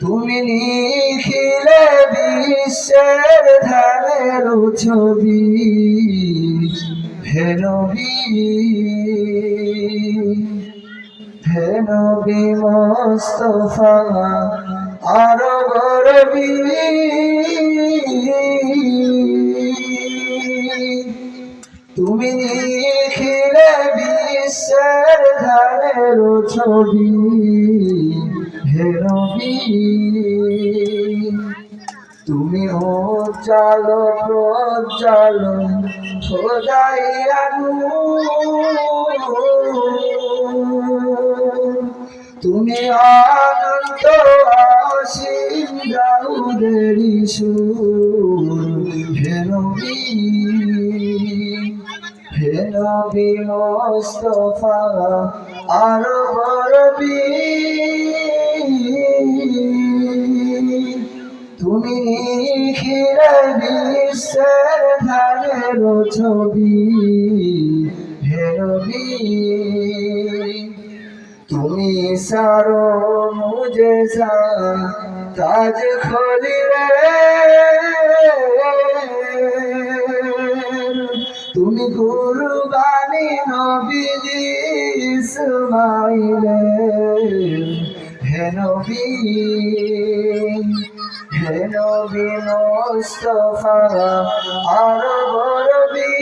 তুমি লিখিলে বিশ্বের ধারের ছবি, হে নবী হে নবী মোস্তফা, আরও গরবী তুমি লিখিলে বিশ্বের ধারের ছবি তুমি উজ্জ্বল প্রজ্জ্বল খোদাই তুমি অনন্ত অসীম দাউদের সুর আরও তুমি খিরে বিশ্বের ছবি, হে নবী। তুমি সারো সা তাজ খোলি রে তুমি কুরবানি নবী ইসমাইলে হে নবী। যে নবী মোস্তফা আর বরবি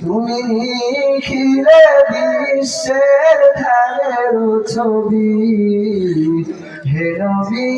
তুমি নিখিলে বিশ্বের ধারের ছবি হে নবী।